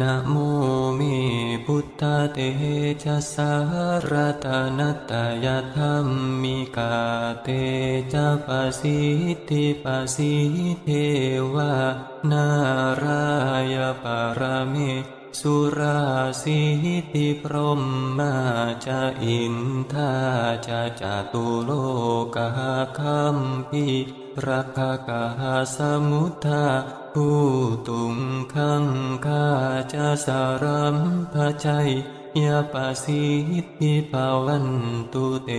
นะโมเมพุทธเตชะสารตานตยธรรมมิกาเตจะปสิทธิปสิเทวา นารายปารเมสุราสิติพรหมมาจะอินทาจะจตุโลกาคัมพีรักกาสมุทธา ผู้ตุงขังคาจะสารัมพชัยยาปาสิทธิภาวันตุเต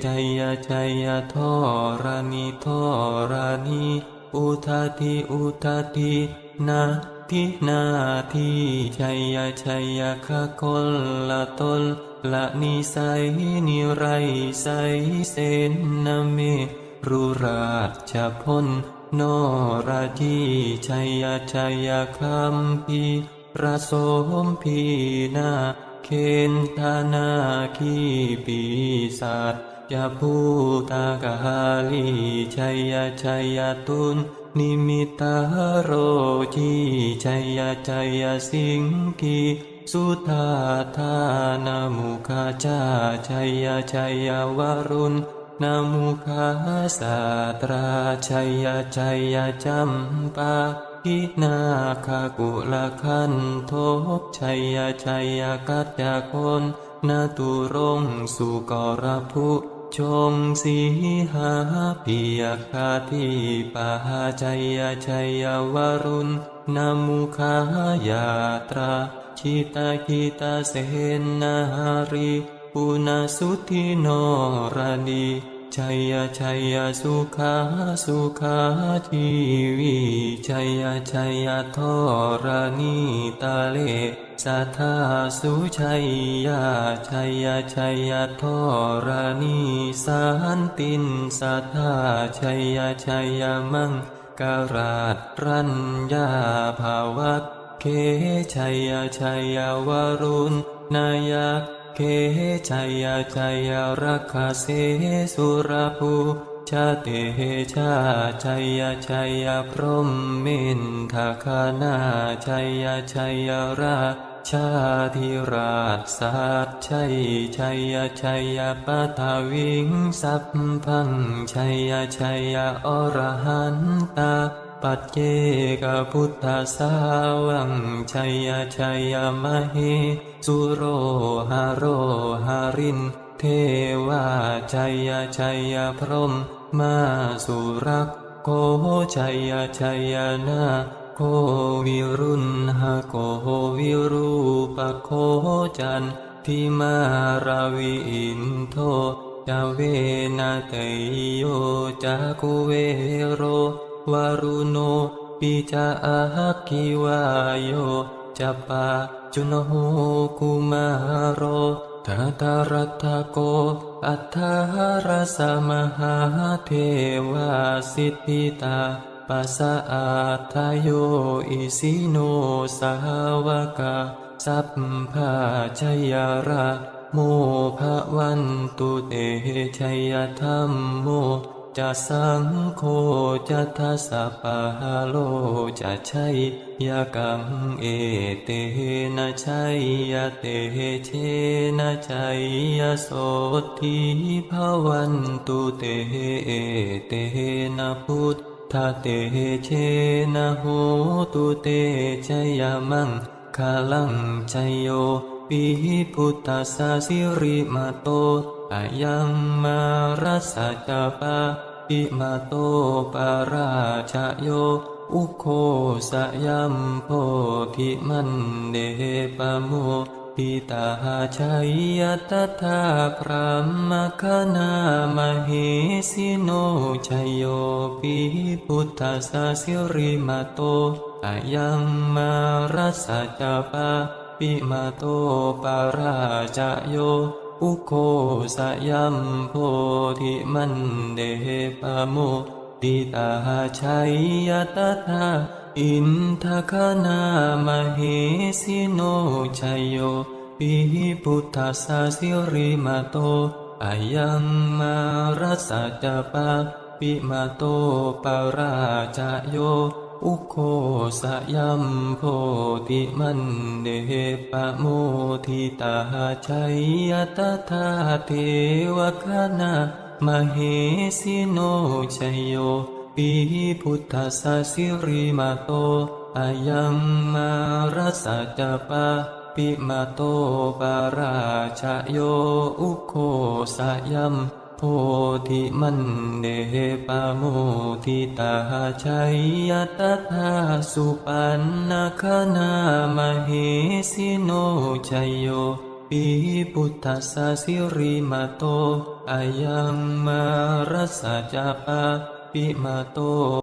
ใจยชัยาทอรานิทอรานิอุทาทิอุทาทินาทินาทีชัยชัยคะคนละตนละนิสัยนิไรใสเสนนเมรุราชพล นราจีชัยชัยคัมพีระสมพีนาเคนธานาคีปีศาจยาภูตากาลีชัยชัยตุนนิมิตาโรจีชัยชัยสิงกีสุธาธานามุขจาชัยชัยวรุณ นามุขาสาตราชัยชัยจัมปากินาคากุลคันโทกชัยชัยกัจจคนนาตุรงสุกรภุชงสีหาปิยคาทิปาชัยชัยวรุณนามุขายาตราชิตากิตาเสนารี ปุณสุธิโนรานีชัยชัยสุขาสุขาทีวีชัยชัยทอรานีตาเลสัทธาสุชัยยาชัยชัยทอรานีสันตินสัทธาชัยชัยมังการาตรัญญาภาวัตเคชัยชัยวรุณนายา เคชัยชัยรักขเสสุรภูชาเตชาชัยชัยพรหมเมนทาคานาชัยชัยราชาธิราชสัตชัยชัยชัยปัทวิงสัพพังชัยชัยอรหันตาปัจเจกพุทธสาวังชัยชัยมเห สุโรหาโรหาริน เทวาชัยชัยพรหมมาสุรักโกชัยชัยนาโควิรุณหโกวิรูปโคจันทิมาราวิอินโทจาเวนะเตโยจากุเวโรวารุโนปิจาอาคิวายโย จปาจุนโหกุมารทาตารัตโก อัฏฐารสมหาเทวาสิทธิตาปัสสะอาทายโยอิสิโนสาวกาสัพพาชยาราโมภะวันตุเตชัยธรรมโม จะสังโฆจะทัสสะปะหาโลจะใช่ยากังเอเตนะชัยยะเตเชนะชัยยะโสทิภาวันตุเตเอเตนะพุทธเตเชนะโหตุเตชยมังคาลังชยโยปิพุทธสาสิริมาโต อายังมารัสสะจปาปิมาโตปาราชโย อุโคสยัมโพธิมันเดปโมปิตาชัยยตถาพระมคณามเหสิโนชยโยปิพุทธสสิริมาโตอายังมารัสสะจปาปิมาโตปาราชโย อุโคสยัมโพธิมันเดปโมติตาชัยยตถาอินทคณามเหสิโนชัยโยปิพุทธสาสิริมาโตอายังมารัสสะจาปาปิมาโตปาราชโย อุโคสยัมโพธิมันเดปะโมทิตาชัยยตถาเทวคณามเหสิโนชัยโยปีพุทธสสิริมาโตอายังมารัสจปะปิมาโตปาราชโยอุโคสยัม โพธิมันเดปะโมทิตาชัยยตถาสุปันนาคนามเหสิโนชัยโยปีพุทธสสิริมาโตอายังมารัสสะจปาปิมาโต